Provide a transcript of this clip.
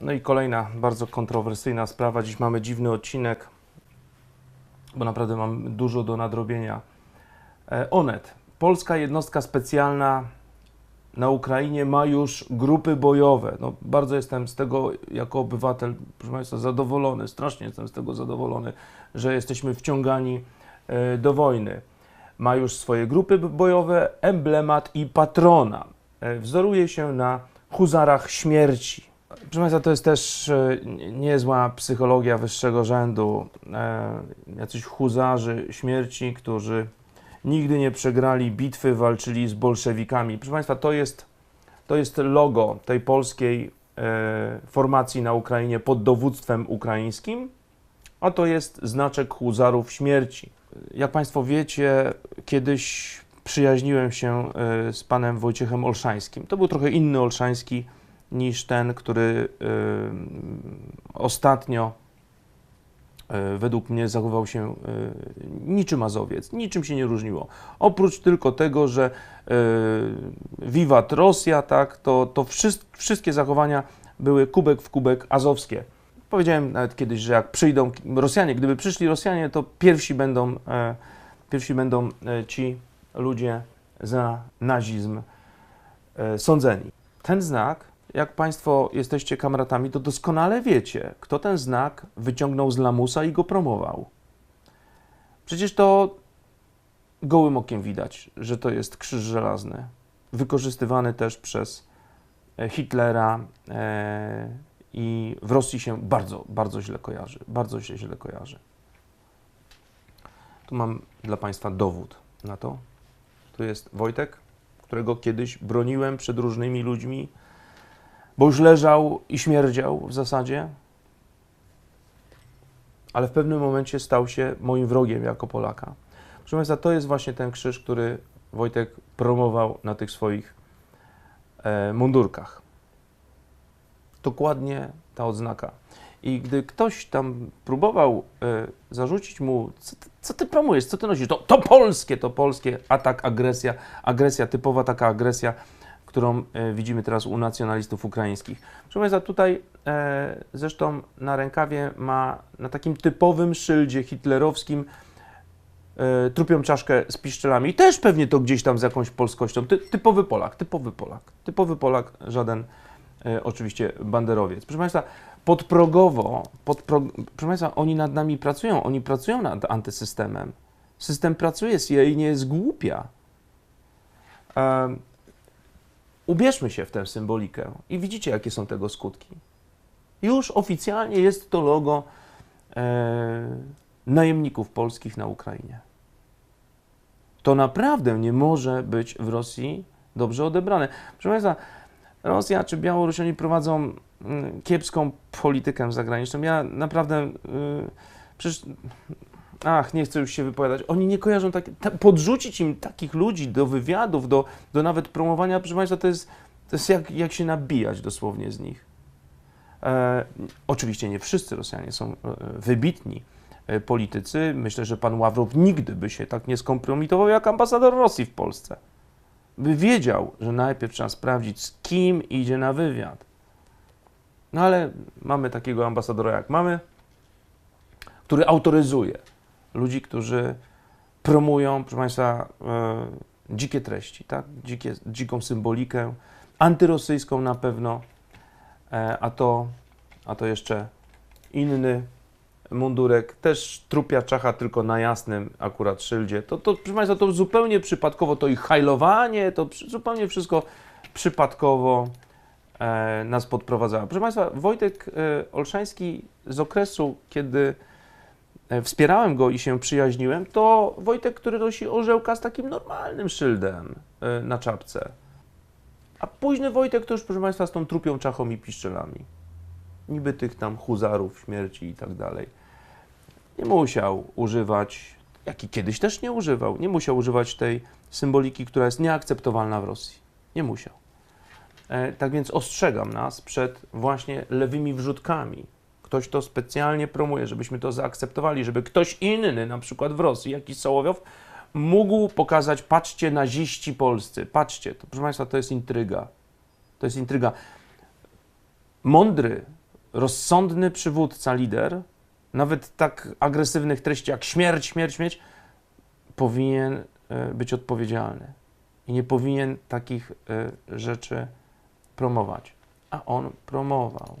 No i kolejna bardzo kontrowersyjna sprawa. Dziś mamy dziwny odcinek, bo naprawdę mam dużo do nadrobienia. E, Onet, polska jednostka specjalna na Ukrainie ma już grupy bojowe. No, bardzo jestem z tego jako obywatel, proszę Państwa, zadowolony, strasznie jestem z tego zadowolony, że jesteśmy wciągani e, do wojny. Ma już swoje grupy bojowe, emblemat i patrona. E, Wzoruje się na huzarach śmierci. Proszę Państwa, to jest też e, niezła psychologia wyższego rzędu. E, Jacyś huzarzy śmierci, którzy nigdy nie przegrali bitwy, walczyli z bolszewikami. Proszę Państwa, to jest, to jest logo tej polskiej e, formacji na Ukrainie pod dowództwem ukraińskim, a to jest znaczek huzarów śmierci. Jak Państwo wiecie, kiedyś przyjaźniłem się z panem Wojciechem Olszańskim. To był trochę inny Olszański niż ten, który e, ostatnio e, według mnie zachował się e, niczym Mazowiec, niczym się nie różniło. Oprócz tylko tego, że wiwat Rosja, tak, to, to wszyst, wszystkie zachowania były kubek w kubek azowskie. Powiedziałem nawet kiedyś, że jak przyjdą Rosjanie, gdyby przyszli Rosjanie, to pierwsi będą, e, pierwsi będą e, ci ludzie za nazizm e, sądzeni. Ten znak, jak Państwo jesteście kamratami, to doskonale wiecie, kto ten znak wyciągnął z lamusa i go promował. Przecież to gołym okiem widać, że to jest krzyż żelazny, wykorzystywany też przez e, Hitlera e, i w Rosji się bardzo, bardzo źle kojarzy. Bardzo się źle kojarzy. Tu mam dla Państwa dowód na to. Tu jest Wojtek, którego kiedyś broniłem przed różnymi ludźmi, bo już leżał i śmierdział w zasadzie, ale w pewnym momencie stał się moim wrogiem jako Polaka. Proszę Państwa, to jest właśnie ten krzyż, który Wojtek promował na tych swoich e, mundurkach. Dokładnie ta odznaka. I gdy ktoś tam próbował e, zarzucić mu, co ty, co ty promujesz, co ty nosisz, to, to polskie, to polskie, atak, agresja, agresja, typowa taka agresja, którą e, widzimy teraz u nacjonalistów ukraińskich. Proszę Państwa, tutaj e, zresztą na rękawie ma, na takim typowym szyldzie hitlerowskim e, trupią czaszkę z piszczelami. I też pewnie to gdzieś tam z jakąś polskością. Ty, typowy Polak, typowy Polak. Typowy Polak, żaden e, oczywiście banderowiec. Proszę Państwa, podprogowo, podpro, proszę Państwa, oni nad nami pracują, oni pracują nad antysystemem. System pracuje, CIA nie jest głupia. Em, ubierzmy się w tę symbolikę i widzicie, jakie są tego skutki. Już oficjalnie jest to logo e, najemników polskich na Ukrainie. To naprawdę nie może być w Rosji dobrze odebrane. Proszę Państwa, Rosja czy Białoruś, prowadzą mm, kiepską politykę zagraniczną. Ja naprawdę, y, przecież, ach, nie chcę już się wypowiadać. Oni nie kojarzą tak, ta, podrzucić im takich ludzi do wywiadów, do, do nawet promowania, proszę Państwa, to jest, to jest jak, jak się nabijać dosłownie z nich. E, oczywiście nie wszyscy Rosjanie są e, wybitni e, politycy. Myślę, że pan Ławrow nigdy by się tak nie skompromitował jak ambasador Rosji w Polsce. By wiedział, że najpierw trzeba sprawdzić, z kim idzie na wywiad. No ale mamy takiego ambasadora, jak mamy, który autoryzuje ludzi, którzy promują, proszę Państwa, e, dzikie treści, tak? Dzikie, dziką symbolikę, antyrosyjską na pewno, e, a to, a to jeszcze inny mundurek, też trupia czacha tylko na jasnym akurat szyldzie. To, to proszę Państwa, to zupełnie przypadkowo, to ich hajlowanie, to przy, zupełnie wszystko przypadkowo e, nas podprowadzało. Proszę Państwa, Wojtek Olszański z okresu, kiedy wspierałem go i się przyjaźniłem, to Wojtek, który nosi orzełka z takim normalnym szyldem e, na czapce. A późny Wojtek to już, proszę Państwa, z tą trupią czachą i piszczelami. Niby tych tam huzarów śmierci i tak dalej. Nie musiał używać, jak i kiedyś też nie używał, nie musiał używać tej symboliki, która jest nieakceptowalna w Rosji. Nie musiał. E, tak więc ostrzegam nas przed właśnie lewymi wrzutkami ktoś to specjalnie promuje, żebyśmy to zaakceptowali, żeby ktoś inny, na przykład w Rosji, jakiś Sołowiow, mógł pokazać, patrzcie, naziści polscy, patrzcie, to proszę Państwa, to jest intryga. To jest intryga. Mądry, rozsądny przywódca, lider, nawet tak agresywnych treści jak śmierć, śmierć, śmierć, powinien e, być odpowiedzialny i nie powinien takich e, rzeczy promować. A on promował.